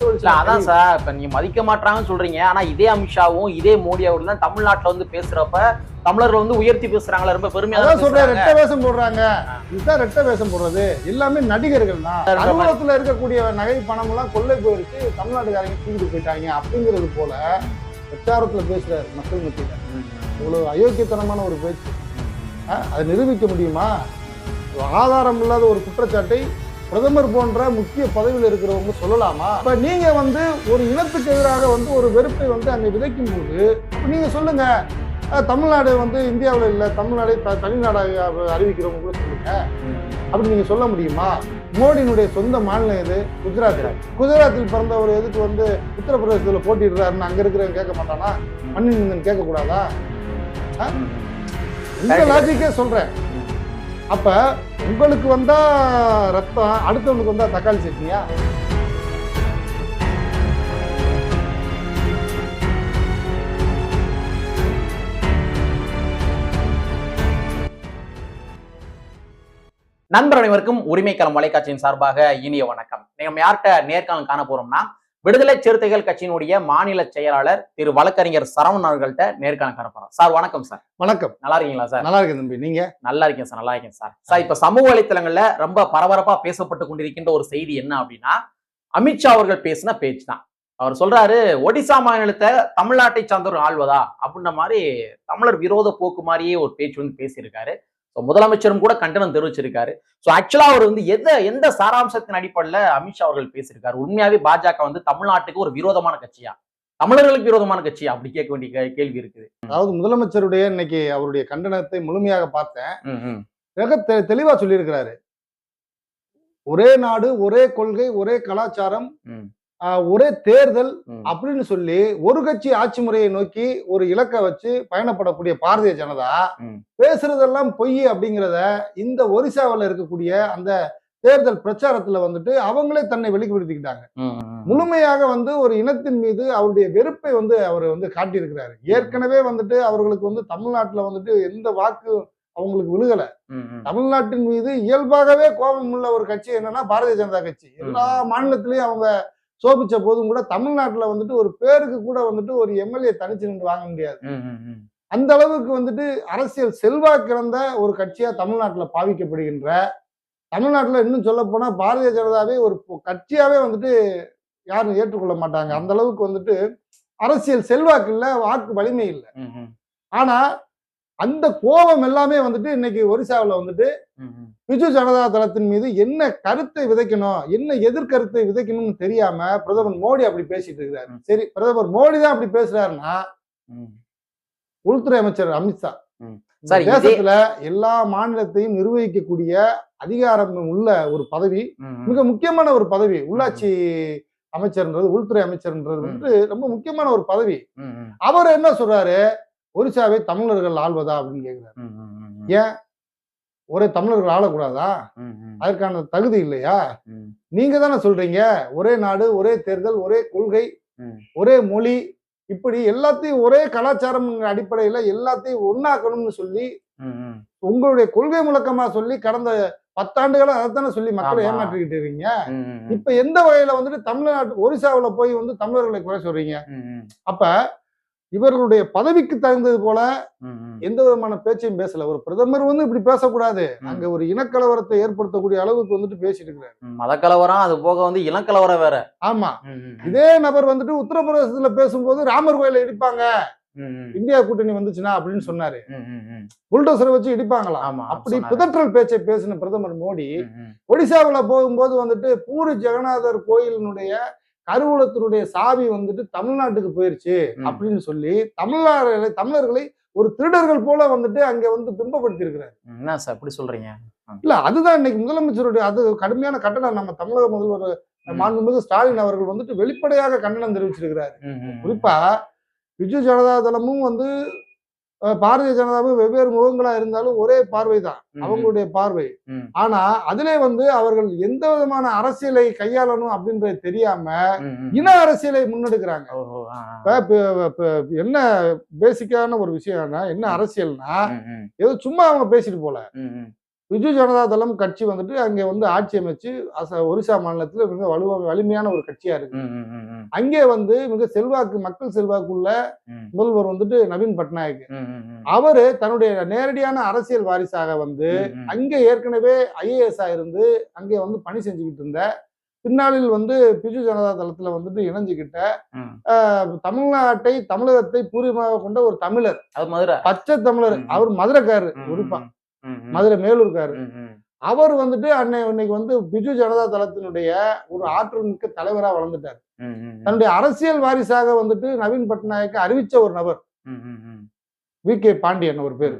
Petrol அதான் sir இப்ப நீங்க மதிக்க மாட்டாங்கன்னு சொல்றீங்க. ஆனா இதே அமித்ஷாவும் இதே மோடி அவர்கள் தான் தமிழ்நாட்டுல வந்து பேசுறப்ப தமிழர்கள் வந்து உயர்த்தி பேசுறாங்களா? ரொம்ப பெருமையா தான் சொல்றேன். ரெட்ட வேஷம் போடுறாங்க. இதுதான் ரெட்ட வேஷம் போடுறது. எல்லாமே நடிகர்கள் தான். அலுவலகத்துல இருக்கக்கூடிய நகை பணம் எல்லாம் கொள்ளை போயிருச்சு தமிழ்நாட்டுக்காரங்க தூக்கிட்டு போயிட்டாங்க. அப்படிங்கிறது போல பிரச்சாரத்துல பேசுறாரு மக்கள் மத்தியில. இவ்வளவு அயோக்கியத்தனமான ஒரு பேச்சு. அதை நிரூபிக்க முடியுமா? ஆதாரம் இல்லாத ஒரு குற்றச்சாட்டை பிரதமர் போன்ற முக்கிய பதவியில் இருக்கிறவங்க சொல்லலாமா இப்ப நீங்க வந்து ஒரு இனத்துக்கு எதிராக வந்து ஒரு வெறுப்பை வந்து அங்க விதைக்கும் போது நீங்க சொல்லுங்க தமிழ்நாடு வந்து இந்தியாவில் இல்லை தமிழ்நாடை தனிநாடாக அறிவிக்கிறவங்க கூட சொல்லுங்க. அப்படி நீங்க சொல்ல முடியுமா மோடியினுடைய சொந்த மாநிலம் எது குஜராத் குஜராத்தில் பிறந்தவர் எதுக்கு வந்து உத்தரப்பிரதேசத்தில் போட்டிடுறாருன்னு அங்க இருக்கிறவங்க கேட்க மாட்டானா மண்ணின் கேட்க கூடாதா ம், ம். இந்த. லாஜிக்கே சொல்றேன் அப்ப உங்களுக்கு வந்தா ரத்தம் அடுத்தவங்களுக்கு வந்தா தக்காளி சட்னியா? நண்பர் அனைவருக்கும் உரிமைக்களம் வலைக்காட்சியின் சார்பாக இனிய வணக்கம். நம்ம யார்கிட்ட நேர்காணல் காண போறோம்னா விடுதலை சிறுத்தைகள் கட்சியினுடைய மாநில செயலாளர் திரு வழக்கறிஞர் சரவணன் அவர்கள்ட்ட நேர்காணல் காண போறோம் சார் வணக்கம் சார். வணக்கம். நல்லா இருக்கீங்களா சார்? நல்லா இருக்கு தம்பி. நீங்க? நல்லா இருக்கேன் சார் நல்லா இருக்கேன் சார். சார் இப்ப சமூக வலைத்தளங்கள்ல ரொம்ப பரபரப்பா பேசப்பட்டு கொண்டிருக்கின்ற ஒரு செய்தி என்ன அப்படின்னா அமித்ஷா அவர்கள் பேசின பேச்சு தான். அவர் சொல்றாரு ஒடிசா மாநிலத்தை தமிழ்நாட்டை சார்ந்தவர் ஆள்வதா? அப்படின்ற மாதிரி தமிழர் விரோத போக்கு மாதிரியே ஒரு பேச்சு வந்து பேசியிருக்காரு. ஸோ முதலமைச்சரும் கூட கண்டனம் தெரிவிச்சிருக்காரு. ஸோ ஆக்சுவலா அவர் வந்து எந்த எந்த சாராம்சத்தின் அடிப்படையில் அமித்ஷா அவர்கள் பேசியிருக்காரு? உண்மையாவே பாஜக வந்து தமிழ்நாட்டுக்கு ஒரு விரோதமான கட்சியா? தமிழர்களுக்கு விரோதமான கட்சியா? அப்படி கேட்க வேண்டிய கேள்வி இருக்குது. அதாவது முதலமைச்சருடைய இன்னைக்கு அவருடைய கண்டனத்தை முழுமையாக பார்த்தேன். மிக தெளிவா சொல்லியிருக்கிறாரு. ஒரே நாடு ஒரே கொள்கை ஒரே கலாச்சாரம் ஒரே தேர்தல். அப்படின்னு சொல்லி ஒரு கட்சி ஆட்சி முறையை நோக்கி ஒரு இலக்கை வச்சு பயணப்படக்கூடிய பாரதிய ஜனதா. பேசுறதெல்லாம் பொய் அப்படிங்கிறத இந்த ஒரிசாவில் இருக்கக்கூடிய அந்த தேர்தல் பிரச்சாரத்துல வந்துட்டு அவங்களே தன்னை வெளிப்படுத்திக்கிட்டாங்க. முழுமையாக வந்து ஒரு இனத்தின் மீது அவருடைய வெறுப்பை வந்து அவர் வந்து காட்டியிருக்கிறாரு ஏற்கனவே வந்துட்டு அவர்களுக்கு வந்து தமிழ்நாட்டுல வந்துட்டு எந்த வாக்கு அவங்களுக்கு விழுகல. தமிழ்நாட்டின் மீது இயல்பாகவே கோபம் உள்ள ஒரு கட்சி என்னன்னா பாரதிய ஜனதா கட்சி எல்லா மாநிலத்திலயும் அவங்க சோபிச்ச போதும் கூட தமிழ்நாட்டுல வந்துட்டு ஒரு பேருக்கு கூட வந்துட்டு ஒரு எம்எல்ஏ தனிச்சு நின்று வாங்க முடியாது. அந்த அளவுக்கு வந்துட்டு அரசியல் செல்வாக்கிழந்த ஒரு கட்சியா தமிழ்நாட்டுல பாவிக்கப்படுகின்ற தமிழ்நாட்டுல இன்னும் சொல்ல போனா பாரதிய ஜனதாவே ஒரு கட்சியாவே வந்துட்டு யாரும் ஏற்றுக்கொள்ள மாட்டாங்க அந்த அளவுக்கு வந்துட்டு அரசியல் செல்வாக்கு இல்ல வாக்கு வலிமை இல்லை. ஆனா அந்த கோபம் எல்லாமே வந்துட்டு இன்னைக்கு ஒரிசாவுல வந்துட்டு. பிஜு ஜனதா தளத்தின் மீது என்ன கருத்தை விதைக்கணும் என்ன எதிர்கருத்தை விதைக்கணும்னு தெரியாம பிரதமர் மோடி அப்படி பேசிட்டு இருக்கிறாரு சரி பிரதமர் மோடி தான் அப்படி பேசுறாருன்னா. உள்துறை அமைச்சர் அமித்ஷா தேசத்துல எல்லா மாநிலத்தையும் நிர்வகிக்கக்கூடிய அதிகாரம் உள்ள ஒரு பதவி. மிக முக்கியமான ஒரு பதவி உள்ளாட்சி அமைச்சர்ன்றது உள்துறை அமைச்சர்ன்றது. வந்து ரொம்ப முக்கியமான ஒரு பதவி. அவர் என்ன சொல்றாரு ஒரிசாவை தமிழர்கள் ஆள்வதா அப்படின்னு ம். ஏன் ஒரே தமிழர்கள் ஆளக்கூடாதா. அதற்கான தகுதி இல்லையா. நீங்க தானே சொல்றீங்க ஒரே நாடு ஒரே தேர்தல் ஒரே கொள்கை. ஒரே மொழி இப்படி எல்லாத்தையும் ஒரே கலாச்சாரம் அடிப்படையில எல்லாத்தையும் ஒண்ணாக்கணும்னு சொல்லி. உங்களுடைய கொள்கை முழக்கமா சொல்லி கடந்த பத்தாண்டுகளா அதைத்தானே சொல்லி மக்களை. ஏமாற்றிக்கிட்டு இருக்கீங்க. இப்ப எந்த வகையில வந்துட்டு தமிழ்நாட்டு ஒரிசாவுல போய் வந்து தமிழர்களை குறை சொல்றீங்க. அப்ப இவர்களுடைய பதவிக்கு தகுந்தது போல. எந்த விதமான பேச்சையும் பேசல ஒரு பிரதமர் வந்து இப்படி பேசக்கூடாது. அங்க ஒரு இனக்கலவரத்தை ஏற்படுத்தக்கூடிய அளவுக்கு வந்துட்டு பேசிட்டு இருக்கிறாரு. மதக்கலவரம் அது போக வந்து இளங்கலவரம் வேற ஆமா. இதே நபர் வந்துட்டு உத்தரப்பிரதேசத்துல பேசும்போது ராமர் கோயிலை இடிப்பாங்க. இந்தியா கூட்டணி வந்துச்சுன்னா அப்படின்னு சொன்னாரு. புல்டோசரை வச்சு இடிப்பாங்களாம் ஆமா அப்படி. பிதற்றல் பேச்சை பேசின பிரதமர் மோடி. ஒடிசாவுல போகும்போது வந்துட்டு பூரி ஜெகநாதர் கோயிலினுடைய கருவூலத்தினுடைய சாவி வந்துட்டு தமிழ்நாட்டுக்கு போயிருச்சு. அப்படின்னு சொல்லி தமிழ்நாடுகளை தமிழர்களை ஒரு திருடர்கள் போல வந்துட்டு அங்க வந்து பிம்பப்படுத்தி இருக்கிறார் ம், என்ன சார் இப்படி சொல்றீங்க இல்ல அதுதான் இன்னைக்கு முதலமைச்சருடைய அது கடுமையான கண்டனம் நம்ம தமிழக முதல்வர். மாண்புமிகு ஸ்டாலின் அவர்கள் வந்துட்டு வெளிப்படையாக கண்டனம் தெரிவிச்சிருக்கிறார். குறிப்பா பிஜு ஜனதா தளமும் வந்து பாரதிய ஜனதாவும் வெவ்வேறு முகங்களா இருந்தாலும் ஒரே பார்வை தான். அவங்களுடைய பார்வை. ஆனா அதிலே வந்து அவர்கள் எந்த விதமான அரசியலை கையாளணும் அப்படின்றது தெரியாம. இன அரசியலை முன்னெடுக்கிறாங்க என்ன பேசிக்கான ஒரு விஷயம்னா என்ன அரசியல்னா. ஏதோ சும்மா அவங்க பேசிட்டு போல. பிஜு ஜனதா தளம் கட்சி வந்துட்டு அங்கே வந்து ஆட்சி அமைச்சு ஒரிசா மாநிலத்துல மிக வலுவா வலிமையான ஒரு கட்சியா இருக்கு. அங்கே வந்து மிக செல்வாக்கு மக்கள் செல்வாக்குள்ள முதல்வர் வந்துட்டு நவீன் பட்நாயக். அவரு தன்னுடைய நேரடியான அரசியல் வாரிசாக வந்து. அங்கே ஏற்கனவே ஐஏஎஸ் இருந்து அங்கே வந்து பணி செஞ்சுக்கிட்டு இருந்த பின்னாளில் வந்து பிஜு ஜனதா தளத்துல வந்துட்டு இணைஞ்சுக்கிட்ட தமிழ்நாட்டை தமிழகத்தை பூர்வமாக கொண்ட ஒரு தமிழர். பச்சை தமிழர். அவர் மதுரைக்காரர் குறிப்பா. மதுரை மேலூர்காரு. அவர் வந்துட்டு அன்னை இன்னைக்கு வந்து பிஜு ஜனதா தளத்தினுடைய ஒரு ஆற்றல் மிக்க தலைவரா வளர்ந்துட்டார். தன்னுடைய அரசியல் வாரிசாக வந்துட்டு நவீன் பட்நாயக்க அறிவிச்ச ஒரு நபர். வி. கே. பாண்டியன் ஒரு பேர்.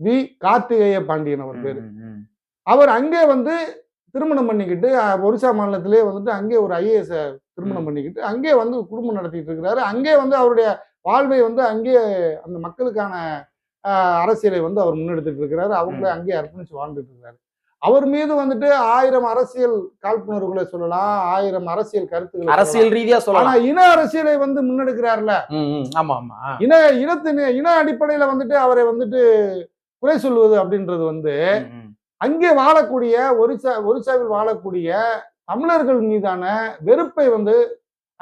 வி. கார்த்திகேய பாண்டியன் அவர் பேர். அவர் அங்கே வந்து திருமணம் பண்ணிக்கிட்டு ஒரிசா மாநிலத்திலே வந்துட்டு அங்கே ஒரு ஐஏஎஸ் திருமணம் பண்ணிக்கிட்டு அங்கே வந்து குடும்பம் நடத்திட்டு இருக்கிறாரு. அங்கே வந்து அவருடைய வாழ்வை வந்து அங்கே அந்த மக்களுக்கான அரசியலை வந்து அவர் முன்னெடுத்துட்டு இருக்கிறாரு அவங்களே அங்கே அர்ப்பணிச்சு வாழ்ந்துட்டு இருக்காரு அவர் மீது வந்துட்டு ஆயிரம் அரசியல் காழ்ப்புணர்வுகளை சொல்லலாம் ஆயிரம் அரசியல் கருத்துக்களை. அரசியல் ரீதியா ஆனா சொல்லலாம் இன அரசியலை வந்து முன்னெடுக்கிறார்ல. ஆமா ஆமா இன இனத்தின் இன அடிப்படையில வந்துட்டு அவரை வந்துட்டு குறை சொல்வது அப்படின்றது வந்து. அங்கே வாழக்கூடிய ஒரிசா ஒரிசாவில் வாழக்கூடிய தமிழர்கள் மீதான வெறுப்பை வந்து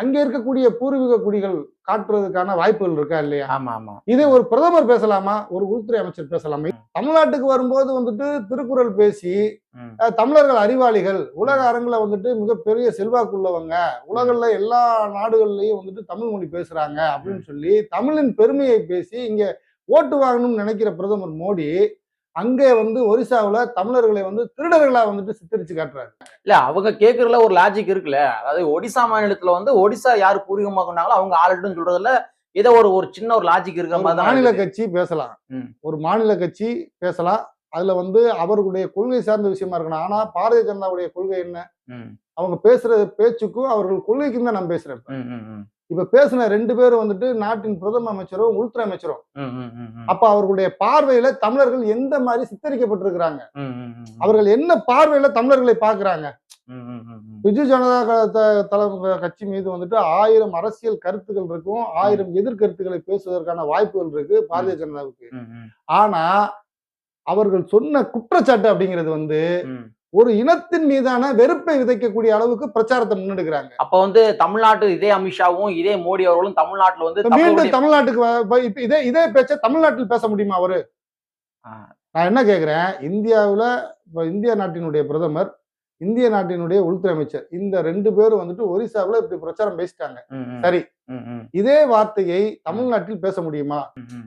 அங்கே இருக்கக்கூடிய பூர்வீக குடிகள் காட்டுறதுக்கான வாய்ப்புகள் இருக்கா இல்லையா? ஆமா ஆமா. இதே ஒரு பிரதமர் பேசலாமா? ஒரு உள்துறை அமைச்சர் பேசலாமா? தமிழ்நாட்டுக்கு வரும்போது வந்துட்டு திருக்குறள் பேசி தமிழர்கள் அறிவாளிகள் உலக அரங்குல வந்துட்டு மிகப்பெரிய செல்வாக்குள்ளவங்க உலகத்துல எல்லா நாடுகள்லயும் வந்துட்டு தமிழ் மொழி பேசுறாங்க அப்படின்னு சொல்லி தமிழின் பெருமையை பேசி இங்க ஓட்டு வாங்கணும்னு நினைக்கிற பிரதமர் மோடி அங்கே வந்து ஒரிசாவுல தமிழர்களை வந்து திருடர்களா வந்துட்டு சித்தரிச்சு காட்டுறாரு. இல்ல அவங்க கேக்குறதுல ஒரு லாஜிக் இருக்குல்ல. அதாவது ஒடிசா மாநிலத்துல வந்து ஒடிசா யாரு பூர்வீகமா கொண்டாங்களோ அவங்க ஆளட்டுன்னு சொல்றதுல ஏதோ ஒரு ஒரு சின்ன ஒரு லாஜிக் இருக்கிற மாதிரி மாநில. கட்சி பேசலாம். ஒரு மாநில கட்சி பேசலாம். அதுல வந்து அவர்களுடைய கொள்கை சார்ந்த விஷயமா இருக்கணும். ஆனா பாரதிய ஜனதாவுடைய கொள்கை என்ன? அவங்க பேசுற பேச்சுக்கும் அவர்கள் கொள்கைக்கும் தான் நான் பேசுறேன். இப்ப பேசின ரெண்டு பேரும் வந்துட்டு நாட்டின் பிரதம அமைச்சரும் உள்துறை அமைச்சரும். அப்ப அவர்களுடைய பார்வையில தமிழர்கள் எந்த மாதிரி சித்தரிக்கப்பட்டிருக்கிறாங்க. அவர்கள் என்ன பார்வையில தமிழர்களை ம். பிஜு ஜனதா க- த- தள கட்சி மீது வந்துட்டு ஆயிரம் அரசியல் கருத்துக்கள் இருக்கும் ஆயிரம் எதிர்கருத்துக்களை பேசுவதற்கான வாய்ப்புகள் இருக்கு பாரதிய ஜனதாவுக்கு ஆனா அவர்கள் சொன்ன குற்றச்சாட்டு அப்படிங்கிறது வந்து. ஒரு இனத்தின் மீதான வெறுப்பை விதைக்கக்கூடிய அளவுக்கு பிரச்சாரத்தை முன்னெடுக்கிறாங்க அப்ப வந்து தமிழ்நாட்டு இதே அமித்ஷாவும் இதே மோடி அவர்களும் தமிழ்நாட்டுல வந்து மீண்டும் தமிழ்நாட்டுக்கு இதே இதே பேச்ச தமிழ்நாட்டில் பேச முடியுமா அவரு. நான் என்ன கேக்குறேன் இந்தியாவுல இப்ப இந்திய நாட்டினுடைய பிரதமர் இந்திய நாட்டினுடைய உள்துறை அமைச்சர் இந்த ரெண்டு பேரும் வந்துட்டு ஒரிசாவுல இப்படி பிரச்சாரம் பேசிட்டாங்க. சரி. இதே வார்த்தையை தமிழ்நாட்டில் பேச முடியுமா.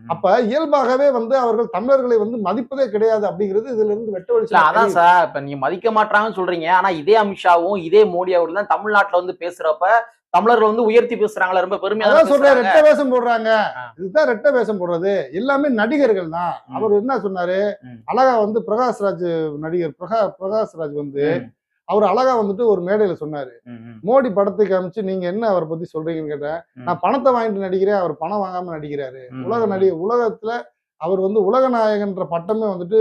அப்ப இயல்பாகவே வந்து அவர்கள் தமிழர்களை வந்து மதிப்பதே கிடையாது அப்படிங்கிறது இதுல இருந்து வெட்ட வெளிச்சம் அதான். சார். இப்ப நீங்க மதிக்க மாட்டாங்கன்னு சொல்றீங்க. ஆனா இதே அமித்ஷாவும் இதே மோடி அவர்கள் தான் தமிழ்நாட்டுல வந்து பேசுறப்ப தமிழர்கள் வந்து உயர்த்தி பேசுறாங்களா? ரொம்ப பெருமையா சொல்றேன். ரெட்ட வேஷம் போடுறாங்க. இதுதான் ரெட்ட வேஷம் போடுறது. எல்லாமே நடிகர்கள் தான். அவர் என்ன சொன்னாரு. அழகா வந்து பிரகாஷ்ராஜ் நடிகர் பிரகா பிரகாஷ்ராஜ் வந்து ம், அவர் அழகா வந்துட்டு ஒரு மேடையில சொன்னாரு மோடி படத்தை காமிச்சு நீங்க என்ன அவரை பத்தி சொல்றீங்கன்னு கேட்டேன். நான் பணத்தை வாங்கிட்டு நடிக்கிறேன் அவர் பணம் வாங்காம நடிக்கிறாரு உலக. நடி உலகத்துல அவர் வந்து உலக நாயகன்ற பட்டமே வந்துட்டு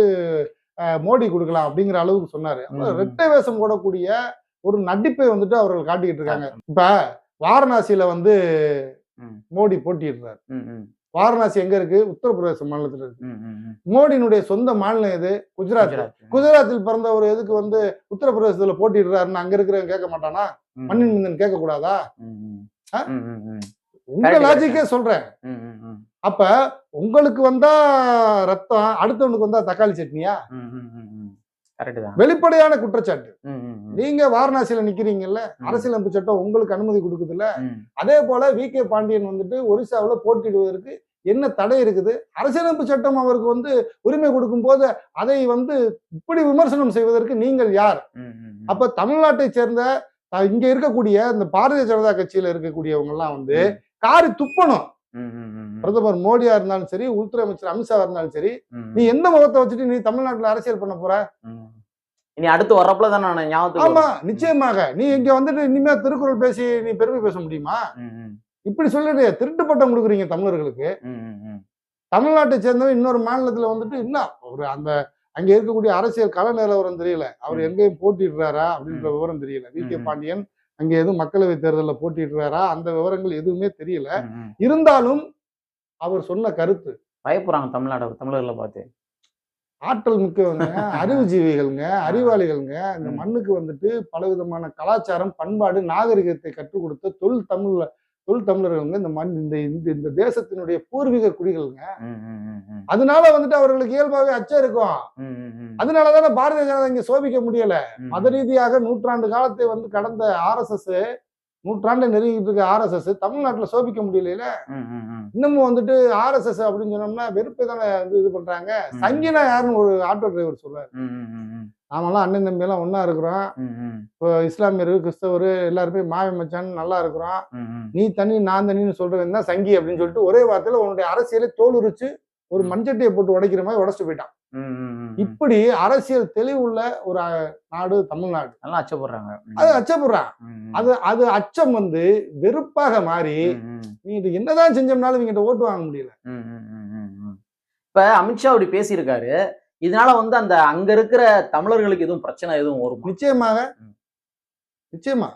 மோடி கொடுக்கலாம் அப்படிங்கிற அளவுக்கு சொன்னாரு. ரெட்டை வேஷம் போடக்கூடிய ஒரு நடிப்பை வந்துட்டு அவர்கள் காட்டிக்கிட்டு இருக்காங்க இப்ப வாரணாசியில வந்து. மோடி ம், வாரணாசி எங்க இருக்கு? உத்தரப்பிரதேச மாநிலத்துல இருக்கு. மோடியினுடைய சொந்த மாநிலம் எது? குஜராத். குஜராத். குஜராத்தில் பிறந்தவர் எதுக்கு வந்து உத்தரப்பிரதேசத்துல போட்டியிடுறாருன்னு அங்க இருக்கிறவங்க கேட்க மாட்டானா? மண்ணின் மீதன் கேட்க கூடாதா. உங்க லாஜிக்கே சொல்றேன். அப்ப உங்களுக்கு வந்தா ரத்தம் அடுத்தவனுக்கு வந்தா தக்காளி சட்னியா? வெளிப்படையான குற்றச்சாட்டு. நீங்க வாரணாசியில நிக்கிறீங்கல்ல. அரசியலமைப்பு சட்டம் உங்களுக்கு அனுமதி கொடுக்குதுல்ல ம், அதே போல வி கே பாண்டியன் வந்துட்டு ஒரிசாவுல போட்டியிடுவதற்கு என்ன தடை இருக்குது அரசியலமைப்பு சட்டம் அவருக்கு வந்து உரிமை கொடுக்கும் போது அதை வந்து இப்படி விமர்சனம் செய்வதற்கு நீங்கள் யார். அப்ப தமிழ்நாட்டை சேர்ந்த இங்க இருக்கக்கூடிய இந்த பாரதிய ஜனதா கட்சியில இருக்கக்கூடியவங்க எல்லாம் வந்து காரி துப்பணும். பிரதமர் மோடியா இருந்தாலும் சரி உள்துறை அமைச்சர் அமித்ஷா இருந்தாலும் சரி நீ எந்த முகத்தை வச்சுட்டு நீ தமிழ்நாட்டுல அரசியல் பண்ண போற. இனி அடுத்து வர்றப்பல தான் ஞாபகத்துக்கு ஆமா. நிச்சயமாக. நீ இங்க வந்துட்டு இனிமே திருக்குறள் பேசி நீ பெருமை பேச முடியுமா? இப்படி சொல்லிட்டு திருட்டு பட்டம் கொடுக்குறீங்க தமிழர்களுக்கு. தமிழ்நாட்டை சேர்ந்தவன் இன்னொரு மாநிலத்துல வந்துட்டு என்ன? ஒரு அந்த அங்க இருக்கக்கூடிய அரசியல் கள நிலவரம் தெரியல. அவர். எங்கேயும் போட்டிடுறாரா அப்படின்ற விவரம் தெரியல. V K. பாண்டியன் அங்க எதுவும் மக்களவை தேர்தலில் போட்டிடுறாரா அந்த விவரங்கள் எதுவுமே தெரியல. இருந்தாலும் அவர் சொன்ன கருத்து. பயப்படுறாங்க தமிழ்நாடு தமிழர்களை பார்த்து. ஆற்றல் மிக்கவங்க அறிவுஜீவிகள்ங்க அறிவாளிகள்ங்க இந்த மண்ணுக்கு வந்துட்டு பலவிதமான கலாச்சாரம் பண்பாடு நாகரிகத்தை கற்றுக் கொடுத்த தொல் தமிழ்ல தொல் தமிழர்கள்ங்க இந்த மண் இந்த இந்த தேசத்தினுடைய பூர்வீக குடிகள்ங்க. அதனால வந்துட்டு அவர்களுக்கு இயல்பாவே அச்சம் இருக்கும். அதனாலதானே பாரதிய ஜனதா இங்க சோபிக்க முடியல. மத ரீதியாக நூற்றாண்டு காலத்தை வந்து கடந்த ஆர்எஸ்எஸ் நூற்றாண்டு நெருங்கிட்டு இருக்க ஆர்எஸ்எஸ் தமிழ்நாட்டுல சோபிக்க முடியல. இன்னமும் வந்துட்டு ஆர்எஸ்எஸ் அப்படின்னு சொன்னோம்னா வெறுப்பை தானே வந்து இது பண்றாங்க. சங்கினா யாருன்னு ஒரு ஆட்டோ டிரைவர் சொல்றாரு. நாமெல்லாம் அண்ணன் தம்பி எல்லாம் ஒண்ணா இருக்கிறோம். இப்போ இஸ்லாமியர் கிறிஸ்தவர் எல்லாருமே மாவி மச்சான் நல்லா இருக்கிறோம். நீ தனி நான் தனின்னு சொல்றவன் தான் சங்கி அப்படின்னு சொல்லிட்டு ஒரே வார்த்தையில உன்னுடைய அரசியலை தோல் உரிச்சு ஒரு மண்சட்டியை போட்டு உடைக்கிற மாதிரி உடைச்சிட்டு போயிட்டான். இப்படி அரசியல் தெளிவுள்ள ஒரு நாடு தமிழ்நாடு நல்லா அச்சப்படுறாங்க. அது அச்சப்படுறான். அது அது அச்சம் வந்து வெறுப்பாக மாறி. நீ இது என்னதான் செஞ்சோம்னாலும் இவங்கிட்ட ஓட்டு வாங்க முடியல. இப்ப அமித்ஷா அப்படி பேசியிருக்காரு இதனால வந்து அந்த அங்க இருக்கிற தமிழர்களுக்கு எதுவும் பிரச்சனை எதுவும் வருமா நிச்சயமாக. நிச்சயமா.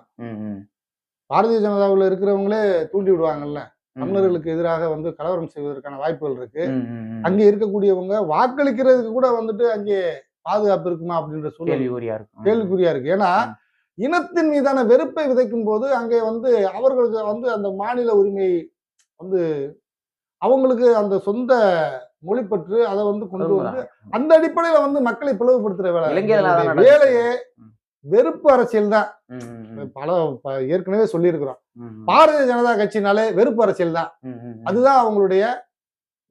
பாரதிய ஜனதாவுல இருக்கிறவங்களே தூண்டி விடுவாங்கல்ல. தமிழர்களுக்கு எதிராக வந்து கலவரம் செய்வதற்கான வாய்ப்புகள் இருக்கு. அங்கே இருக்கக்கூடியவங்க வாக்களிக்கிறதுக்கு கூட வந்துட்டு அங்கே பாதுகாப்பு இருக்குமா அப்படின்ற சூழல் கேள்விக்குறியா இருக்கும் கேள்விக்குறியா இருக்கு ஏன்னா. இனத்தின் மீதான வெறுப்பை விதைக்கும் போது அங்கே வந்து அவர்களுக்கு வந்து அந்த மாநில உரிமை வந்து அவங்களுக்கு அந்த சொந்த மொழிப்பற்று அதை வந்து கொண்டு வந்து அந்த அடிப்படையில வந்து மக்களை பிளவுபடுத்துற வேலை. வேலையே. வெறுப்பு அரசியல் தான். பல ஏற்கனவே சொல்லியிருக்கிறோம். பாரதிய ஜனதா கட்சினாலே வெறுப்பு அரசியல் தான். அதுதான் அவங்களுடைய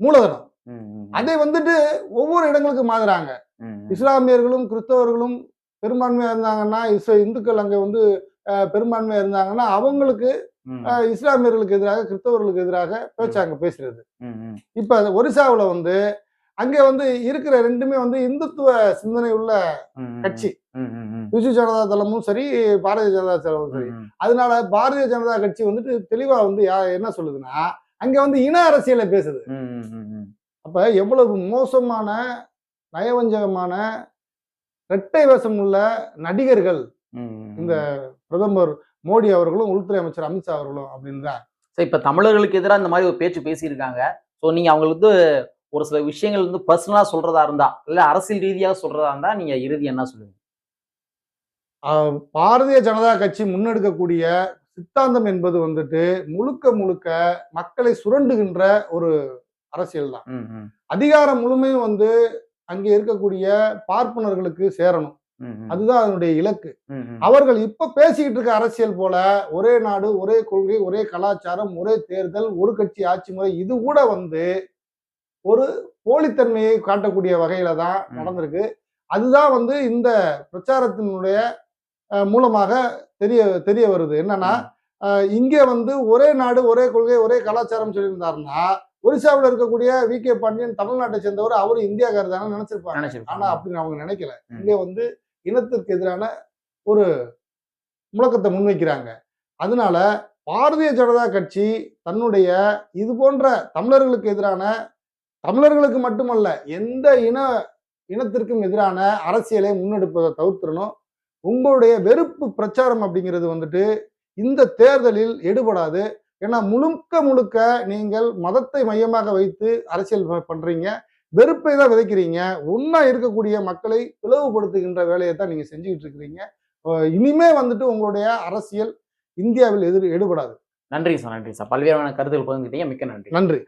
மூலதனம். அதை வந்துட்டு ஒவ்வொரு இடங்களுக்கு மாறுறாங்க. இஸ்லாமியர்களும் கிறிஸ்தவர்களும் பெரும்பான்மையா இருந்தாங்கன்னா இஸ் இந்துக்கள் அங்க வந்து பெரும்பான்மையா இருந்தாங்கன்னா அவங்களுக்கு இஸ்லாமியர்களுக்கு எதிராக கிறிஸ்தவர்களுக்கு எதிராக பேச்சாங்க பேசுறது. இப்ப ஒரிசாவுல வந்து அங்க வந்து இருக்கிற ரெண்டுமே வந்து இந்துத்துவ சிந்தனை உள்ள. கட்சி. பிஜு ஜனதா தளமும் சரி பாரதிய ஜனதா தளமும் சரி. அதனால பாரதிய ஜனதா கட்சி வந்துட்டு தெளிவா வந்து என்ன சொல்லுதுன்னா அங்க வந்து இன அரசியலை பேசுது. அப்ப எவ்வளவு மோசமான நயவஞ்சகமான இரட்டை வேஷம் உள்ள நடிகர்கள். இந்த பிரதமர் மோடி அவர்களும் உள்துறை அமைச்சர் அமித்ஷா அவர்களும் அப்படின்ற சரி இப்ப தமிழர்களுக்கு எதிராக இந்த மாதிரி ஒரு பேச்சு பேசியிருக்காங்க சோ நீங்க அவங்களுக்கு ஒரு சில விஷயங்கள் வந்து பர்சனலா சொல்றதா இருந்தா இல்ல அரசியல் ரீதியாக சொல்றதா இருந்தா நீங்க இறுதி என்ன சொல்லுவீங்க? ஆஹ், பாரதிய ஜனதா கட்சி முன்னெடுக்கக்கூடிய சித்தாந்தம் என்பது வந்துட்டு முழுக்க முழுக்க மக்களை சுரண்டுகின்ற ஒரு அரசியல் தான். அதிகாரம் முழுமையும் வந்து அங்கே இருக்கக்கூடிய பார்ப்பனர்களுக்கு சேரணும். அதுதான் அதனுடைய இலக்கு. அவர்கள் இப்ப பேசிக்கிட்டு இருக்க அரசியல் போல ஒரே நாடு ஒரே கொள்கை ஒரே கலாச்சாரம் ஒரே தேர்தல் ஒரு கட்சி ஆட்சி முறை இது கூட வந்து ஒரு போலித்தன்மையை காட்டக்கூடிய வகையில தான். நடந்திருக்கு. அதுதான் வந்து இந்த பிரச்சாரத்தினுடைய மூலமாக தெரிய தெரிய வருது. என்னன்னா இங்கே வந்து ஒரே நாடு ஒரே கொள்கை ஒரே கலாச்சாரம் சொல்லியிருந்தாருன்னா ஒரிசாவில் இருக்கக்கூடிய வி. கே. பாண்டியன் தமிழ்நாட்டை சேர்ந்தவர் அவரு இந்தியாக்காரர் தானே நினைச்சிருப்பாங்க. ஆனா அப்படின்னு அவங்க நினைக்கல. இங்க வந்து இனத்திற்கு எதிரான ஒரு முழக்கத்தை முன்வைக்கிறாங்க. அதனால பாரதிய ஜனதா கட்சி தன்னுடைய இது போன்ற தமிழர்களுக்கு எதிரான தமிழர்களுக்கு மட்டுமல்ல எந்த இன இனத்திற்கும் எதிரான அரசியலை முன்னெடுப்பதை தவிர்த்திடணும். உங்களுடைய வெறுப்பு பிரச்சாரம் அப்படிங்கிறது வந்துட்டு இந்த தேர்தலில் எடுபடாது. ஏன்னா முழுக்க முழுக்க நீங்கள் மதத்தை மையமாக வைத்து அரசியல் பண்றீங்க. வெறுப்பை தான் விதைக்கிறீங்க. ஒன்றா இருக்கக்கூடிய மக்களை பிளவுபடுத்துகின்ற வேலையை தான் நீங்க செஞ்சுக்கிட்டு இருக்கிறீங்க. இனிமே வந்துட்டு உங்களுடைய அரசியல் இந்தியாவில் எதிர் எடுபடாது. நன்றி சார் நன்றி சார். பல்வேறான கருத்துக்கள் பகிர்ந்துட்டீங்க மிக்க நன்றி. நன்றி.